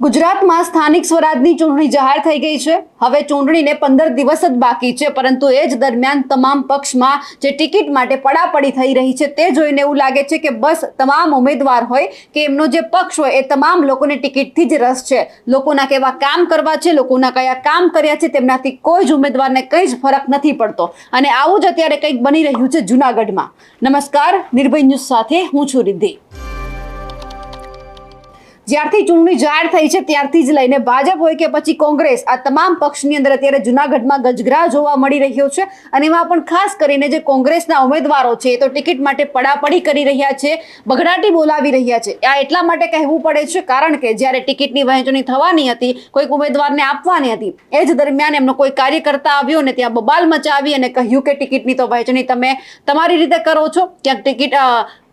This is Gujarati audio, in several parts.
ગુજરાતમાં સ્થાનિક સ્વરાજની ચૂંટણી જાહેર થઈ ગઈ છે. હવે ચૂંટણીને પંદર દિવસ જ બાકી છે, પરંતુ એ જ દરમિયાન તમામ પક્ષમાં જે ટિકિટ માટે પડાપડી થઈ રહી છે, તે જોઈને એવું લાગે છે કે બસ તમામ ઉમેદવાર હોય કે એમનો જે પક્ષ હોય એ તમામ લોકોને ટિકિટથી જ રસ છે. લોકોના કેવા કામ કરવા છે, લોકોના કયા કામ કર્યા છે, તેમનાથી કોઈ જ ઉમેદવારને કંઈ જ ફરક નથી પડતો. અને આવું જ અત્યારે કંઈક બની રહ્યું છે જુનાગઢમાં. નમસ્કાર, નિર્ભય ન્યૂઝ સાથે હું છું રિદ્ધિ. જ્યારથી ચૂંટણી જાહેર થઈ છે, ત્યારથી જ લઈને ભાજપ હોય કે પછી કોંગ્રેસ, આ તમામ પક્ષની અંદર અત્યારે જુનાગઢમાં ગજગરા જોવા મળી રહ્યો છે અને એમાં પણ ખાસ કરીને જે કોંગ્રેસના ઉમેદવારો છે, એ તો ટિકિટ માટે પડાપડી કરી રહ્યા છે બગડાટી બોલાવી રહ્યા છે. આ એટલા માટે કહેવું પડે છે, કારણ કે જ્યારે ટિકિટની વહેંચણી થવાની હતી, કોઈક ઉમેદવારને આપવાની હતી, એ જ દરમિયાન એમનો કોઈ કાર્યકર્તા આવ્યો ને ત્યાં બબાલ મચાવી અને કહ્યું કે ટિકિટની તો વહેંચણી તમે તમારી રીતે કરો છો, ક્યાંક ટિકિટ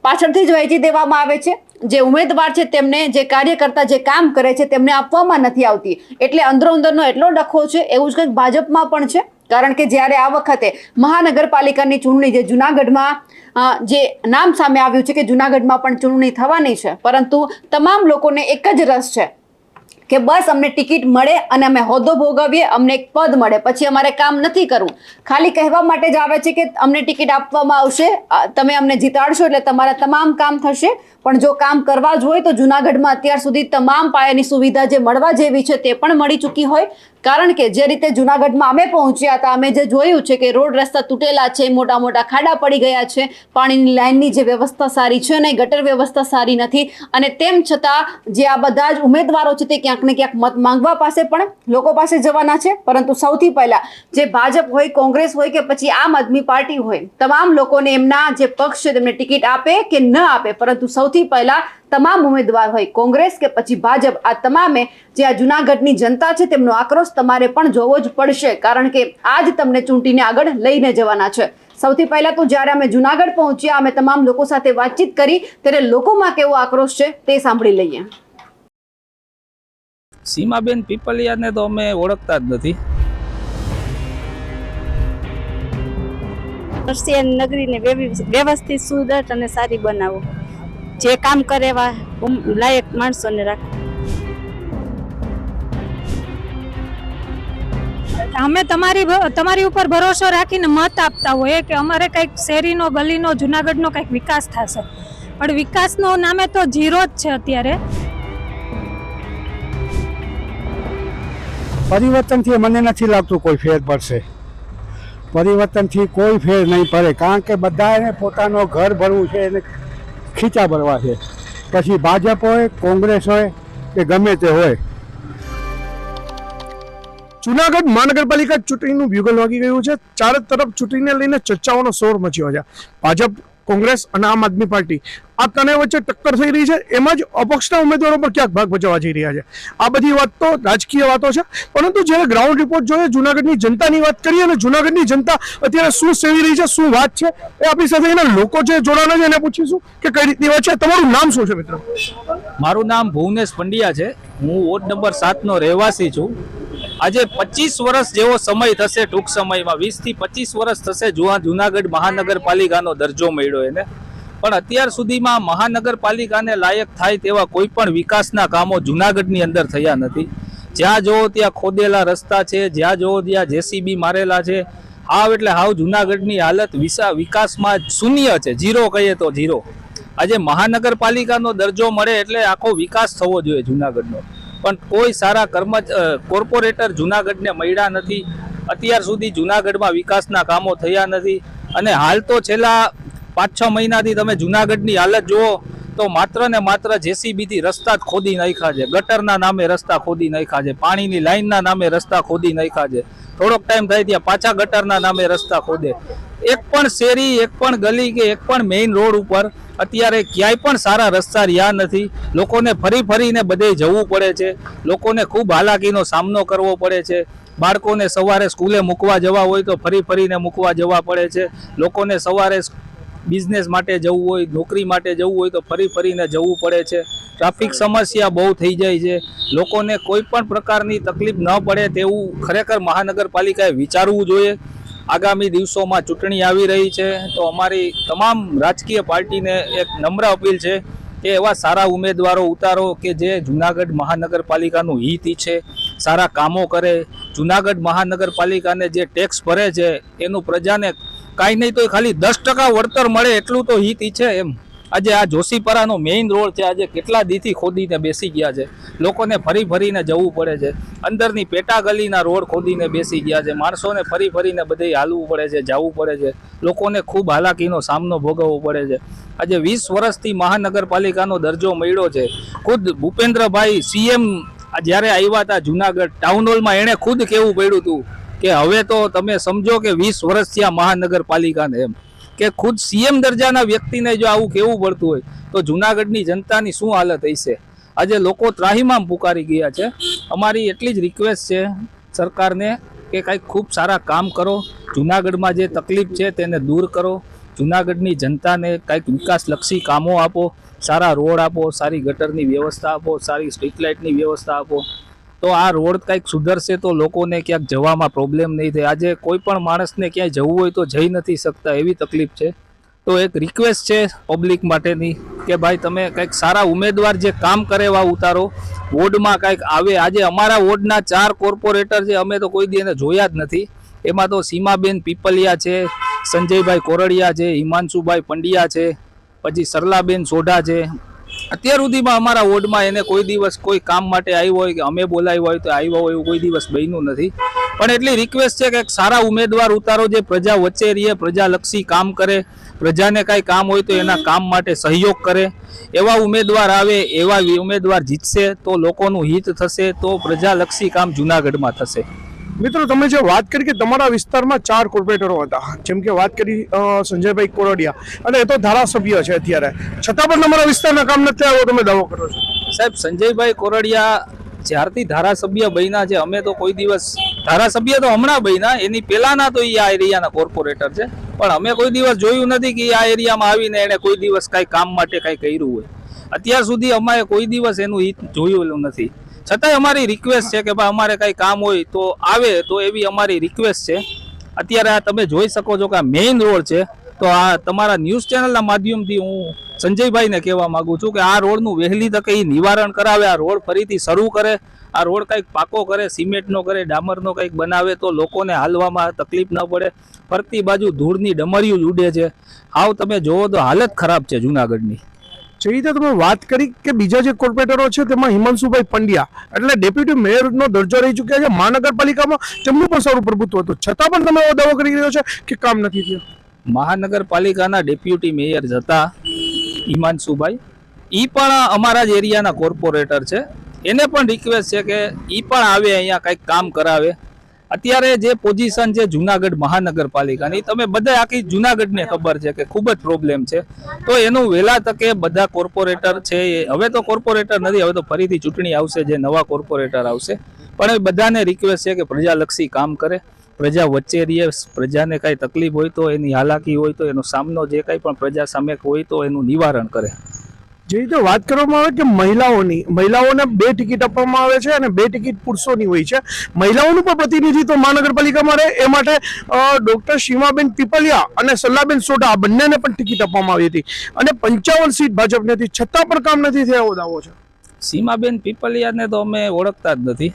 પાછળથી જ વહેંચી દેવામાં આવે છે. જે ઉમેદવાર છે તેમને જે કાર્યકર્તા જે કામ કરે છે તેમને આપવામાં નથી આવતી. એટલે અંદરો અંદરનો એટલો ડખો છે, એવું જ કંઈક ભાજપમાં પણ છે. કારણ કે જ્યારે આ વખતે મહાનગરપાલિકાની ચૂંટણી જે જુનાગઢમાં જે નામ સામે આવ્યું છે કે જુનાગઢમાં પણ ચૂંટણી થવાની છે, પરંતુ તમામ લોકોને એક જ રસ છે કે બસ અમને ટિકિટ મળે અને અમે હોદ્દો ભોગવીએ, અમને એક પદ મળે, પછી અમારે કામ નથી કરવું. ખાલી કહેવા માટે જ આવે છે કે અમને ટિકિટ આપવામાં આવશે તમે અમને જીતાડશો એટલે તમારા તમામ કામ થશે પણ જો કામ કરવા જ હોય તો જુનાગઢમાં અત્યાર સુધી તમામ પાયાની સુવિધા જે મળવા જેવી છે તે પણ મળી ચૂકી હોય. કારણ કે જે રીતે જુનાગઢમાં અમે પહોંચ્યા હતા, અમે જે જોયું છે કે રોડ રસ્તા તૂટેલા છે મોટા મોટા ખાડા પડી ગયા છે, પાણીની લાઇનની જે વ્યવસ્થા સારી છે નહીં ગટર વ્યવસ્થા સારી નથી. અને તેમ છતાં જે આ બધા જ ઉમેદવારો છે તે ક્યાંક ને ક્યાંક મત માંગવા પાસે પણ લોકો પાસે જવાના છે. પરંતુ સૌથી પહેલાં જે ભાજપ હોય, કોંગ્રેસ હોય કે પછી આમ આદમી પાર્ટી હોય, તમામ લોકોને એમના જે પક્ષ છે તેમને ટિકિટ આપે કે ન આપે, પરંતુ સૌથી પહેલા તમામ ઉમેદવાર હોય કોંગ્રેસ કે પછી ભાજપ આ તમામે જે આ જુનાગઢની જનતા છે તેમનો આક્રોશ તમારે પણ જોવો જ પડશે કારણ કે આજ તમને ચૂંટીને આગળ લઈને જવાના છે. સૌથી પહેલા તો જ્યારે અમે જુનાગઢ પહોંચ્યા અમે તમામ લોકો સાથે વાતચીત કરી ત્યારે લોકોમાં કેવો આક્રોશ છે તે સાંભળી લઈએ. સીમાબેન પીપલિયાને તો અમે ઓળખતા જ નથી. રશિયન નગરીને વ્યવસ્થિત સુદૃઢ અને સારી બનાવો. જે કામ કરે એવા લાયક માણસોને રાખો. અમે તમારી તમારી ઉપર ભરોસો રાખીને મત આપતા હોઈએ કે અમારે કંઈક શેરીનો ગલીનો જુનાગઢનો કંઈક વિકાસ થશે. પણ વિકાસનો નામે તો ઝીરો જ છે અત્યારે. પરિવર્તનથી મને નથી લાગતું કોઈ ફેર પડશે. પરિવર્તનથી કોઈ ફેર નહીં પડે કારણ કે બધાને પોતાનો ઘર ભરવું છે એને ખીચા ભરવા છે. પછી ભાજપ હોય, કોંગ્રેસ હોય, કે ગમે તે હોય. જુનાગઢ મહાનગરપાલિકા ચૂંટણીનું બ્યુગલ વાગી ગયું છે. ચારે તરફ ચૂંટણીને લઈને ચર્ચાઓનો શોર મચ્યો છે. ભાજપ કોંગ્રેસ અને આમ આદમી પાર્ટી. આ ત્રણેય વચ્ચે ટક્કર થઈ રહી છે. એમાં જ અપક્ષના ઉમેદવારો પર ક્યાંક ભાગ ભજવવા જઈ રહ્યા છે. આ બધી વાત તો રાજકીય વાતો છે. પરંતુ જ્યારે ગ્રાઉન્ડ રિપોર્ટ જોઈએ, જુનાગઢની જનતાની વાત કરીએ અને જુનાગઢની જનતા અત્યારે શું સેવી રહી છે, શું વાત છે, એ આપણી સાથે એના લોકો જે જોડાના છે, એને પૂછીશું કે કઈ રીતની વાત છે. તમારું નામ શું છે, મિત્ર? મારું નામ ભુવનેશ પંડ્યા છે. હું વોર્ડ નંબર સાતનો રહેવાસી છું. આજે પચીસ વર્ષ જેવો સમય થશે ટૂંક સમયમાં. વીસથી પચીસ વર્ષ થશે જુવા જુનાગઢ મહાનગરપાલિકાનો દરજ્જો મળ્યો એને. પણ અત્યાર સુધીમાં મહાનગરપાલિકાને લાયક થાય તેવા કોઈ પણ વિકાસના કામો જુનાગઢની અંદર થયા નથી. જ્યાં જોવો ત્યાં ખોદેલા રસ્તા છે, જ્યાં જોવો ત્યાં જેસીબી મારેલા છે. હાવ એટલે હાવ જુનાગઢની હાલત વિસા વિકાસમાં શૂન્ય છે. ઝીરો કહીએ તો ઝીરો. આજે મહાનગરપાલિકાનો દરજ્જો મળે એટલે આખો વિકાસ થવો જોઈએ જુનાગઢનો. પણ કોઈ સારા કર્મ કોર્પોરેટર જુનાગઢને મળ્યા નથી. અત્યાર સુધી જુનાગઢમાં વિકાસના કામો થયા નથી. અને હાલ તો છેલ્લા પાંચ છ મહિનાથી તમે જુનાગઢની હાલત જુઓ, તો માત્ર ને માત્ર જેસીબીથી રસ્તા જ ખોદી નાખ્યા છે. ગટરના નામે રસ્તા ખોદી નાખ્યા છે. પાણીની લાઇનના નામે રસ્તા ખોદી નાખ્યા છે. થોડોક ટાઈમ થાય ત્યાં પાછા ગટરના નામે રસ્તા ખોદે. એક પણ શેરી, એક પણ ગલી કે એક પણ મેઇન રોડ ઉપર અત્યારે ક્યાંય પણ સારા રસ્તા રહ્યા નથી. લોકોને ફરી ફરીને બધે જવું પડે છે. લોકોને ખૂબ હાલાકીનો સામનો કરવો પડે છે. બાળકોને સવારે સ્કૂલે મૂકવા જવા હોય તો ફરી ફરીને મૂકવા જવા પડે છે. લોકોને સવારે બિઝનેસ માટે જવું હોય, નોકરી માટે જવું હોય તો ફરી ફરીને જવું પડે છે. ટ્રાફિક સમસ્યા બહુ થઈ જાય છે. લોકોને કોઈ પણ પ્રકારની તકલીફ ન પડે તેવું ખરેખર મહાનગરપાલિકાએ વિચારવું જોઈએ. આગામી દિવસોમાં ચૂંટણી આવી રહી છે તો અમારી તમામ રાજકીય પાર્ટીને એક નમ્ર અપીલ છે કે એવા સારા ઉમેદવારો ઉતારો કે જે જુનાગઢ મહાનગરપાલિકાનું હિત ઈચ્છે, સારા કામો કરે. જુનાગઢ મહાનગરપાલિકાને જે ટેક્સ ભરે છે એનું પ્રજાને કાંઈ નહીં તો ખાલી દસ ટકા વળતર મળે એટલું તો હિત ઈચ્છે એમ. આજે આ જોશીપરાનો મેઇન રોડ છે, આજે કેટલા દીથી ખોદીને બેસી ગયા છે. લોકોને ફરી ફરીને જવું પડે છે. અંદરની પેટા ગલીના રોડ ખોદીને બેસી ગયા છે. માણસોને ફરી ફરીને બધે હાલવું પડે છે, જવું પડે છે. લોકોને ખૂબ હાલાકીનો સામનો ભોગવવો પડે છે. આજે વીસ વર્ષથી મહાનગરપાલિકાનો દરજ્જો મળ્યો છે. ખુદ ભૂપેન્દ્રભાઈ સીએમ જ્યારે આવ્યા હતા જુનાગઢ ટાઉન હોલમાં એણે ખુદ કેવું પડ્યું હતું કે હવે તો તમે સમજો કે વીસ વર્ષથી આ મહાનગરપાલિકાને એમ. કે ખુદ સીએમ દરજાના વ્યક્તિને જો આવું કેવું પડતું હોય, તો જુનાગઢની જનતાની શું હાલત હશે? આજે લોકો ત્રાહીમામ પુકારી ગયા છે. અમારી એટલી જ રિક્વેસ્ટ છે સરકારને કે કંઈક ખૂબ સારા કામ કરો. જુનાગઢમાં જે તકલીફ છે તેને દૂર કરો. જુનાગઢની જનતાને કંઈક વિકાસલક્ષી કામો આપો. સારા રોડ આપો, સારી ગટરની વ્યવસ્થા આપો, સારી સ્ટ્રીટ લાઇટની વ્યવસ્થા આપો. તો આ રોડ કંઈક સુધરશે તો લોકોને ક્યાંક જવામાં પ્રોબ્લેમ નહીં થાય. આજે કોઈ પણ માણસને ક્યાંય જવું હોય તો જઈ નથી શકતા, એવી તકલીફ છે. તો એક રિક્વેસ્ટ છે પબ્લિક માટેની કે ભાઈ તમે કંઈક સારા ઉમેદવાર જે કામ કરે એવા ઉતારો. વોર્ડમાં કંઈક આવે. આજે અમારા વોર્ડના ચાર કોર્પોરેટર છે, અમે તો કોઈ દી એને જોયા જ નથી. એમાં તો સીમાબેન પીપલિયા છે, સંજયભાઈ કોરડિયા છે, હિમાંશુભાઈ પંડ્યા છે, પછી સરલાબેન સોઢા છે અત્યાર સુધીમાં અમારા વોર્ડમાં એને કોઈ દિવસ કોઈ કામ માટે આવ્યો હોય કે અમે બોલાવ્યો હોય તો આવ્યો હોય એવું કોઈ દિવસ બન્યું નથી. પણ એટલી રિક્વેસ્ટ છે કે સારા ઉમેદવાર ઉતારો જે પ્રજા વચ્ચે રહીએ, પ્રજાલક્ષી કામ કરે, પ્રજાને કાંઈ કામ હોય તો એના કામ માટે સહયોગ કરે. એવા ઉમેદવાર આવે, એવા ઉમેદવાર જીતશે, તો લોકોનું હિત થશે, તો પ્રજાલક્ષી કામ જુનાગઢમાં થશે. મિત્રો, તમે જે વાત કરી કે તમારા વિસ્તારમાં ચાર કોર્પોરેટરો હતા, જેમ કે વાત કરી સંજયભાઈ કોરડિયા, અને એ તો ધારાસભ્ય છે અત્યારે. છતાં પણ તમારા વિસ્તારના કામ નથી આવ્યો, તમે દાવો કરો છો. સાહેબ, સંજયભાઈ કોરડિયા જ્યારથી ધારાસભ્ય બન્યા છે, અમે તો કોઈ દિવસ, ધારાસભ્ય તો હમણાં બન્યા, એની પહેલાના તો એ આ એરિયાના કોર્પોરેટર છે. પણ અમે કોઈ દિવસ જોયું નથી કે આ એરિયામાં આવીને એને કોઈ દિવસ કાંઈ કામ માટે કાંઈ કર્યું હોય. અત્યાર સુધી અમારે કોઈ દિવસ એનું હિત જોયેલું નથી. છતાંય અમારી રિક્વેસ્ટ છે કે ભાઈ અમારે કાંઈ કામ હોય તો આવે તો એવી અમારી રિક્વેસ્ટ છે. અત્યારે આ તમે જોઈ શકો છો કે આ મેઇન રોડ છે. તો આ તમારા ન્યૂઝ ચેનલના માધ્યમથી હું સંજયભાઈને કહેવા માંગુ છું કે આ રોડનું વહેલી તકે એ નિવારણ કરાવે, આ રોડ ફરીથી શરૂ કરે, આ રોડ કંઈક પાકો કરે, સિમેન્ટનો કરે, ડામરનો કંઈક બનાવે તો લોકોને હાલવામાં તકલીફ ન પડે. ફરતી બાજુ ધૂળની ડમરીઓ ઉડે છે. હાવ તમે જોવો તો હાલત ખરાબ છે જુનાગઢની. જે રીતે તમે વાત કરી કે બીજા જે કોર્પોરેટરો છે તેમાં હિમાંશુભાઈ પંડ્યા, એટલે ડેપ્યુટી મેયરનો દરજ્જો રહી ચૂક્યા છે મહાનગરપાલિકામાં તેમનું પણ સારું પ્રભુત્વ હતું. છતાં પણ તમે એવો દાવો કરી રહ્યો છે કે કામ નથી થયું? મહાનગરપાલિકાના ડેપ્યુટી મેયર જતા હિમાંશુભાઈ એ પણ અમારા જ એરિયાના કોર્પોરેટર છે. એને પણ રિક્વેસ્ટ છે કે એ પણ આવે અહીંયા કંઈક કામ કરાવે. અત્યારે જે પોઝિશન છે જુનાગઢ મહાનગરપાલિકાની, તમે બધા આખી જુનાગઢને ખબર છે કે ખૂબ જ પ્રોબ્લેમ છે. તો એનું વહેલા તકે બધા કોર્પોરેટર છે હવે તો કોર્પોરેટર નથી, હવે તો ફરીથી ચૂંટણી આવશે જે નવા કોર્પોરેટર આવશે. પણ એ બધાને રિક્વેસ્ટ છે કે પ્રજાલક્ષી કામ કરે, પ્રજા વચ્ચે રહીએ, પ્રજાને કાંઈ તકલીફ હોય તો એની હાલાકી હોય તો એનો સામનો જે કાંઈ પણ પ્રજા સામે હોય તો એનું નિવારણ કરે. જે રીતે વાત કરવામાં આવે કે મહિલાઓની, મહિલાઓને બે ટિકિટ આપવામાં આવે છે અને બે ટિકિટ પુરુષોની હોય છે. મહિલાઓનું પણ પ્રતિનિધિત્વ મહાનગરપાલિકામાં રહે, એ માટે ડોક્ટર સીમાબેન પીપલિયા અને સલ્લાબેન સોઢા આ બંનેને પણ ટિકિટ આપવામાં આવી હતી. અને પંચાવન સીટ ભાજપને હતી, છતાં પણ કામ નથી થયા એવો દાવો છે. સીમાબેન પીપલિયાને તો અમે ઓળખતા જ નથી.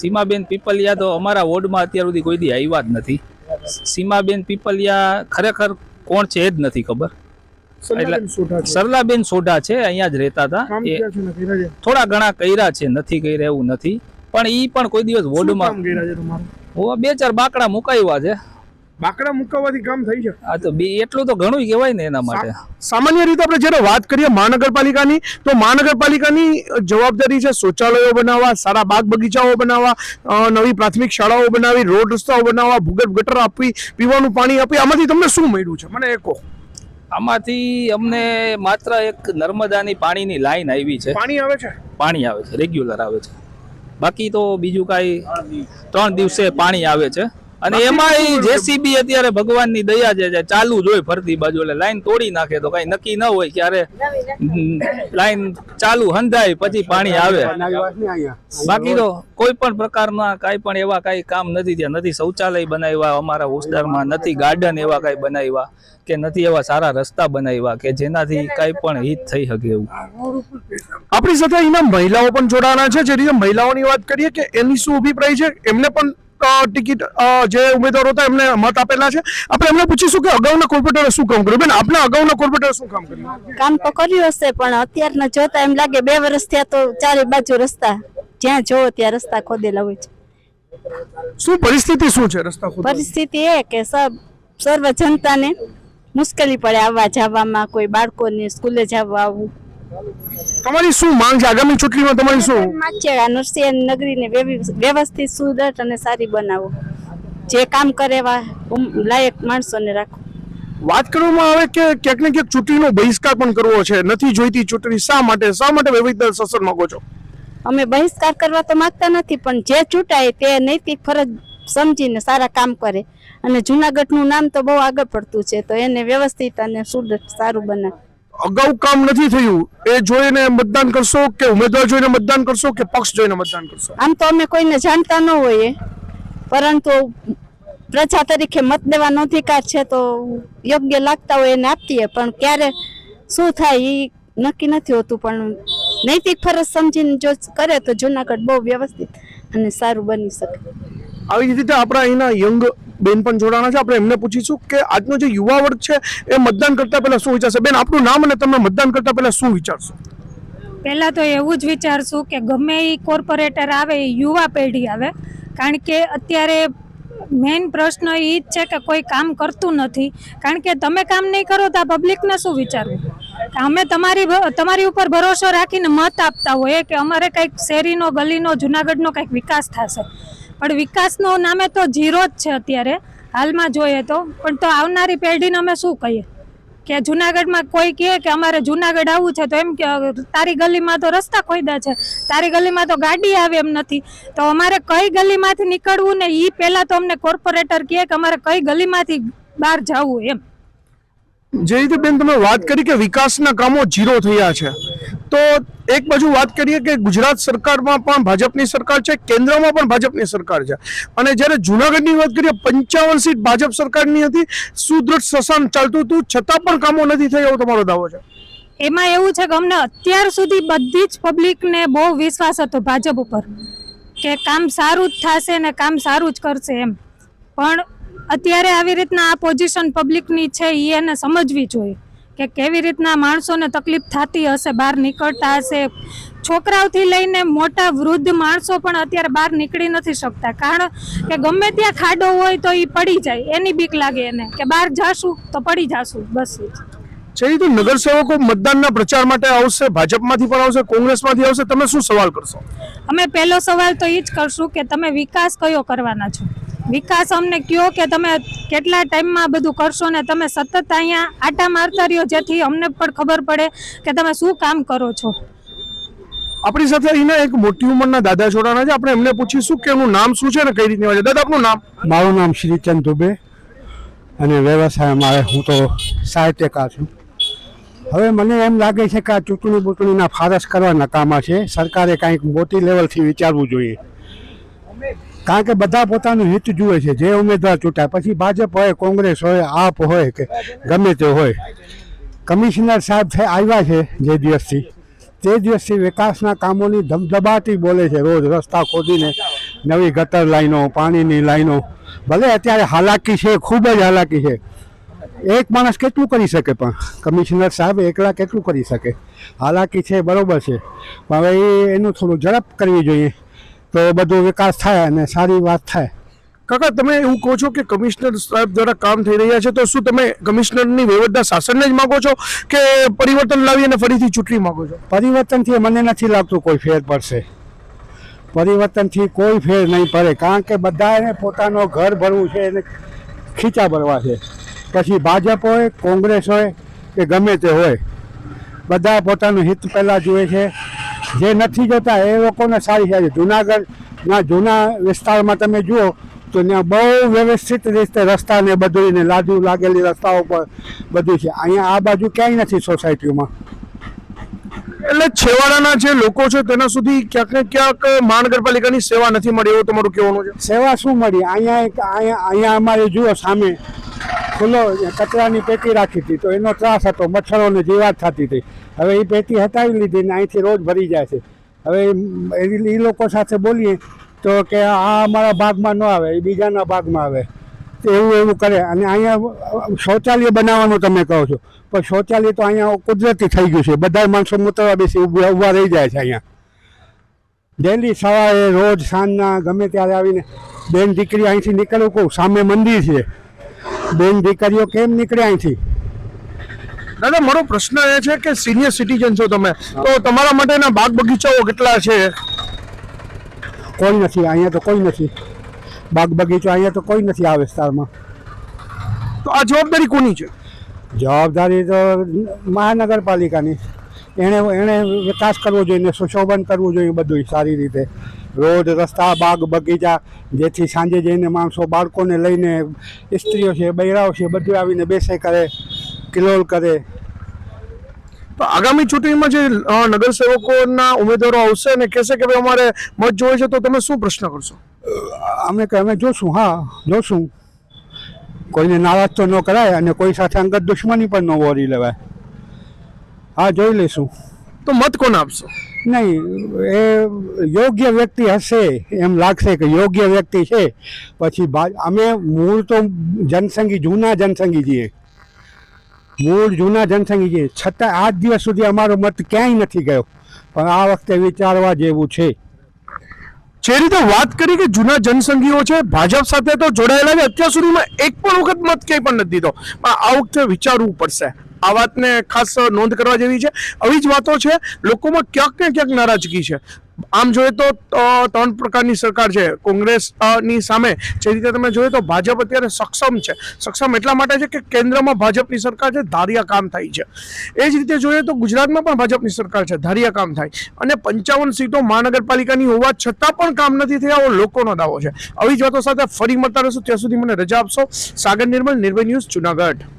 સીમાબેન પીપલિયા તો અમારા વોર્ડમાં અત્યાર સુધી કોઈ દી આવ્યા જ નથી. સીમાબેન પીપલિયા ખરેખર કોણ છે એ જ નથી ખબર. સરલાબેન સોઢા છે અહીંયા જ રહેતા હતા? થોડા ઘણા કર્યા છે નથી કર્યા એવું નથી. પણ ઈ પણ કોઈ દિવસ વોર્ડમાં બે ચાર બાકડા મુકાવ્યા છે. બાકડા મુકાવવાથી કામ થઈ છે આ તો બે એટલું તો ઘણું કહેવાય ને એના માટે. સામાન્ય રીતે આપણે જ્યારે વાત કરીએ મહાનગરપાલિકાની તો મહાનગરપાલિકાની જવાબદારી છે શૌચાલયો બનાવવા સારા બાગ બગીચાઓ બનાવવા નવી પ્રાથમિક શાળાઓ બનાવી રોડ રસ્તાઓ બનાવવા ભૂગર્ભ ગટર આપવી પીવાનું પાણી આપવી. આમાંથી તમને શું મળ્યું છે? મને એ કહો. આમાંથી અમને માત્ર એક નર્મદાની પાણીની લાઈન આવી છે. પાણી આવે છે? પાણી આવે છે રેગ્યુલર આવે છે. બાકી તો બીજું કાંઈ ત્રણ દિવસે પાણી આવે છે. અને એમાં જેસીબી અત્યારે ભગવાનની દયા છે ચાલુ જ હોય ફરતી બાજુ એટલે લાઈન તોડી નાખે તો કઈ નક્કી ન હોય ક્યારે. લાઈન ચાલુ હંધાય પછી પાણી આવે. બાકી તો કોઈ પણ પ્રકારના કાંઈ પણ એવા કાંઈ કામ નથી ત્યાં નથી શૌચાલય બનાવ્યા અમારા વિસ્તારમાં નથી ગાર્ડન એવા કાંઈ બનાવ્યા કે નથી એવા સારા રસ્તા બનાવ્યા કે જેનાથી કાંઈ પણ હિત થઈ શકે એવું. આપણી સાથે અહીંના મહિલાઓ પણ જોડાણા છે. જે રીતે મહિલાઓની વાત કરીએ કે એની શું અભિપ્રાય છે એમને પણ ટિકિટ જે ઉમેદવારો હતા એમને મત આપેલા છે. આપણે એમને પૂછીશું કે અગાઉના કોર્પોરેટરે શું કામ કર્યું? બેન આપના અગાઉના કોર્પોરેટરે શું કામ કર્યું? કામ તો કર્યું હશે પણ અત્યારના જોતા એમ લાગે બે વર્ષ થયા તો ચારે બાજુ રસ્તા જ્યાં જોવો ત્યાં રસ્તા ખોદેલા હોય છે. શું પરિસ્થિતિ શું છે રસ્તા? પરિસ્થિતિ એ કે સબ સર્વ જનતાને મુશ્કેલી પડે આવવા જવામાં કોઈ બાળકોને સ્કૂલે જવા આવવું. તમારી શું માંગ છે? આગામી ચૂંટણીમાં તમારી શું? માચેડા નરસિંહ નગરીને વ્યવસ્થિત સુદૃઢ અને સારી બનાવો. જે કામ કરે એવા લાયક માણસોને રાખો. વાત કરવામાં આવે કે ક્યાંક ને ક્યાંક ચૂંટણીનો બહિષ્કાર પણ કરવો છે. નથી જોઈતી ચૂંટણી શા માટે? શા માટે વૈવિધ્ય શાસન માંગો છો? અમે બહિષ્કાર કરવા તો માંગતા નથી પણ જે ચૂંટાય તે નૈતિક ફરજ સમજીને સારા કામ કરે. અને જુનાગઢનું નામ તો બહુ આગળ પડતું છે તો એને વ્યવસ્થિત અને સુદ્રઢ સારું બનાવે. અગાઉ કામ નથી થયું. એ જોઈને મતદાન કરશો કે ઉમેદવાર જોઈને મતદાન કરશો કે પક્ષ જોઈને મતદાન કરશો? આમ તો અમે કોઈને જાણતા ન હોઈએ. પરંતુ પ્રજા તરીકે મત દેવાનો અધિકાર છે તો યોગ્ય લાગતા હોય એને આપીએ. પણ ક્યારે શું થાય એ નક્કી નથી હોતું. પણ નૈતિક ફરજ સમજીને જો કરે તો જુનાગઢ બહુ વ્યવસ્થિત અને સારું બની શકે. આવી રીતે આપણા અહીંના યંગ બેન પણ જોડાણા છે. આપણે એમને પૂછીશું કે આજનો જે યુવા વર્ગ છે, એ મતદાન કરતા પહેલા શું વિચારશે? બેન, આપણું નામ અને તમે મતદાન કરતા પહેલા શું વિચારશો? પહેલાં તો એવું જ વિચારશું કે ગમે એ કોર્પોરેટર આવે એ યુવા પેઢી આવે. કારણ કે અત્યારે મેઇન પ્રશ્ન એ જ છે કે કોઈ કામ કરતું નથી. કારણ કે તમે કામ નહીં કરો તો આ પબ્લિકને શું વિચારવું? અમે તમારી તમારી ઉપર ભરોસો રાખીને મત આપતા હોઈએ કે અમારે કંઈક શેરીનો, ગલીનો, જુનાગઢનો કંઈક વિકાસ થશે. પણ વિકાસનો નામે તો ઝીરો જ છે અત્યારે. હાલમાં જોઈએ તો. પણ તો આવનારી પેઢીને અમે શું કહીએ? કે જુનાગઢમાં કોઈ કહે કે અમારે જુનાગઢ આવવું છે તો એમ કે, તારી ગલીમાં તો રસ્તા ખોદ્યા છે. તારી ગલીમાં તો ગાડી આવે એમ નથી. તો અમારે કઈ ગલીમાંથી નીકળવું ને એ પહેલાં તો અમને કોર્પોરેટર કહે કે અમારે કઈ ગલીમાંથી બહાર જવું એમ. જે રીતે બેન તમે વાત કરી કે વિકાસના કામો ઝીરો થયા છે. તો એક બાજુ વાત કરીએ કે ગુજરાત સરકારમાં પણ ભાજપની સરકાર છે, કેન્દ્રમાં પણ ભાજપની સરકાર છે. અને જ્યારે જુનાગઢની વાત કરીએ, પંચાવન સીટ ભાજપ સરકારની હતી. સુદૃઢ શાસન ચાલતું હતું. છતાં પણ કામો નથી થયા એવો તમારો દાવો છે? એમાં એવું છે કે અમને અત્યાર સુધી બધી જ પબ્લિકને બહુ વિશ્વાસ હતો ભાજપ ઉપર કે કામ સારું જ થશે ને કામ સારું જ કરશે એમ. પણ અત્યારે આવી રીતના આ પોઝિશન પબ્લિકની છે એને સમજવી જોઈએ. કે કેવી રીતના માણસોને તકલીફ થતી હશે બહાર નીકળતા હશે? છોકરાઓથી લઈને મોટા વૃદ્ધ માણસો પણ અત્યારે બહાર નીકળી નથી શકતા. કારણ કે ગમે ત્યાં ખાડો હોય તો એ પડી જાય. એની બીક લાગે એને કે બહાર જાશું તો પડી જાશું. બસ એ તો નગરસેવકો મતદાનના પ્રચાર માટે આવશે ભાજપમાંથી પણ આવશે કોંગ્રેસમાંથી આવશે. તમે શું સવાલ કરશો? અમે પહેલો સવાલ તો એ જ કરશું કે તમે વિકાસ કયો કરવાના છો? વિકાસ અમને કયો કે તમે કેટલા ટાઈમમાં બધું કરશો ને તમે સતત અહીંયા આટા મારતા રહ્યો જેથી અમને પણ ખબર પડે કે તમે શું કામ કરો છો. આપણી સાથે અહીંના એક મોટી ઉંમરના દાદા જોડાણા છે. આપણે એમને પૂછીશું કે એમનું નામ શું છે ને કઈ રીતની હોય છે. દાદા આપનું નામ? મારું નામ શ્રીચંદ દુબે અને વ્યવસાય મારે હું તો સાહિત્યકાર છું. હવે મને એમ લાગે છે કે આ ચૂંટણી બૂંટણીના ફારસ કરવા નકામા છે. સરકારે કાંઈક મોટી લેવલથી વિચારવું જોઈએ. કારણ કે બધા પોતાનું હિત જુએ છે. જે ઉમેદવાર ચૂંટાય, પછી ભાજપ હોય, કોંગ્રેસ હોય, આપ હોય કે ગમે તે હોય. કમિશનર સાહેબ થઈ આવ્યા છે જે દિવસથી. તે દિવસથી વિકાસના કામોની ધમધમાટી બોલે છે. રોજ રસ્તા ખોદીને નવી ગટર લાઈનો, પાણીની લાઈનો. ભલે અત્યારે હાલાકી છે, ખૂબ જ હાલાકી છે. એક માણસ કેટલું કરી શકે પણ? કમિશનર સાહેબ એકલા કેટલું કરી શકે? હાલાકી છે, બરાબર છે. પણ હવે એનું થોડું ઝડપ કરવી જોઈએ. તો બધો વિકાસ થાય અને સારી વાત થાય. કાકા તમે એવું કહો છો કે કમિશનર સાહેબ દ્વારા કામ થઈ રહ્યા છે તો શું તમે કમિશનરની વહીવટના શાસનને જ માગો છો કે પરિવર્તન લાવી અને ફરીથી ચૂંટણી માંગો છો? પરિવર્તનથી મને નથી લાગતું કોઈ ફેર પડશે. પરિવર્તનથી કોઈ ફેર નહીં પડે કારણ કે બધાને પોતાનો ઘર ભરવું છે એને ખીચા ભરવા છે. પછી ભાજપ હોય કોંગ્રેસ હોય કે ગમે તે હોય. બધા પોતાનું હિત પહેલાં જુએ છે. જે નથી જોતા એ લોકોને સારી સારી. જુનાગઢના જૂના વિસ્તારમાં તમે જુઓ તો ત્યાં બહુ વ્યવસ્થિત રીતે રસ્તાને બધું ને લાદુ લાગેલી રસ્તાઓ પર બધું છે. અહીંયા આ બાજુ ક્યાંય નથી સોસાયટીઓમાં. એટલે છેવાડાના જે લોકો છે તેના સુધી ક્યાંક ને ક્યાંક મહાનગરપાલિકાની સેવા નથી મળી એવું તમારું કહેવાનું છે? સેવા શું મળી? અહીંયા એક અહીંયા અહીંયા અમારે જુઓ સામે ખુલ્લો કચરાની પેટી રાખી હતી તો એનો ત્રાસ હતો મચ્છરોને જીવાત થતી હતી. હવે એ પેટી હટાવી લીધી ને અહીંથી રોજ ભરી જાય છે. હવે એ લોકો સાથે બોલીએ તો કે આ અમારા ભાગમાં ન આવે, એ બીજાના ભાગમાં આવે. તો એવું એવું કરે. અને અહીંયા શૌચાલય બનાવવાનું તમે કહો છો. પણ શૌચાલય તો અહીંયા કુદરતી થઈ ગયું છે. બધા માણસો મૂતરવા બેસી ઊભા રહી જાય છે અહીંયા. ડેલી સવારે, રોજ, સાંજના, ગમે ત્યારે આવીને બેન દીકરી અહીંથી નીકળવું કહું. સામે મંદિર છે. બેન દીકરીઓ કેમ નીકળે અહીંથી? દાદા મારો પ્રશ્ન એ છે કે સિનિયર સિટીઝન છો તમે તો તમારા માટેના બાગ બગીચાઓ કેટલા છે? કોઈ નથી અહીંયા તો કોઈ નથી. બાગ બગીચો અહીંયા તો કોઈ નથી આ વિસ્તારમાં. તો આ જવાબદારી કોની છે? જવાબદારી તો મહાનગરપાલિકાની. એણે એણે વિકાસ કરવો જોઈએ ને સુશોભન કરવું જોઈએ બધું સારી રીતે. રોડ રસ્તા બાગ બગીચા જેથી સાંજે જઈને માણસો બાળકોને લઈને સ્ત્રીઓ છે બૈરાઓ છે બધું આવીને બેસે કરે. કિલોલ કરે તો આગામી ચૂંટણીમાં જે નગરસેવકોના ઉમેદવારો આવશે અને કહેશે કે ભાઈ અમારે મત જોઈએ છે તો તમે શું પ્રશ્ન કરશો? અમે અમે જોશું હા જોશું. કોઈને નારાજ તો ન કરાય અને કોઈ સાથે અંગત દુશ્મની પણ ન વોરી લેવાય. હા જોઈ લઈશું. તો મત કોને આપશો? નહીં એ યોગ્ય વ્યક્તિ હશે એમ લાગશે કે યોગ્ય વ્યક્તિ છે. પછી અમે મૂળ તો જનસંઘી જૂના જનસંઘી છીએ. મૂળ જૂના જનસંઘી છે. છતાં આજ દિવસ સુધી અમારો મત ક્યાંય નથી ગયો. પણ આ વખતે વિચારવા જેવું છે. જે રીતે વાત કરી કે જૂના જનસંઘીઓ છે, ભાજપ સાથે તો જોડાયેલા છે, અત્યાર સુધીમાં એક પણ વખત મત ક્યાંય પણ નથી દીધો. પણ આ વખતે વિચારવું પડશે. આ વાતને ખાસ નોંધ કરવા જેવી છે. આવી જ વાતો છે. લોકોમાં ક્યાંક ને ક્યાંક નારાજગી છે. આમ જોઈએ તો ત્રણ પ્રકારની સરકાર છે. કોંગ્રેસની સામે જે રીતે તમે જોઈએ તો ભાજપ અત્યારે સક્ષમ છે. સક્ષમ એટલા માટે છે કે કેન્દ્રમાં ભાજપની સરકાર છે, ધારિયા કામ થાય છે. એ જ રીતે જોઈએ તો ગુજરાતમાં પણ ભાજપની સરકાર છે, ધારિયા કામ થાય. અને પંચાવન સીટો મહાનગરપાલિકાની હોવા છતાં પણ કામ નથી થયા એવો લોકોનો દાવો છે. આવી જ વાતો સાથે ફરી મળતા રહેશું. ત્યાં સુધી મને રજા આપશો. સાગર નિર્મલ, નિર્ભય ન્યૂઝ, જુનાગઢ.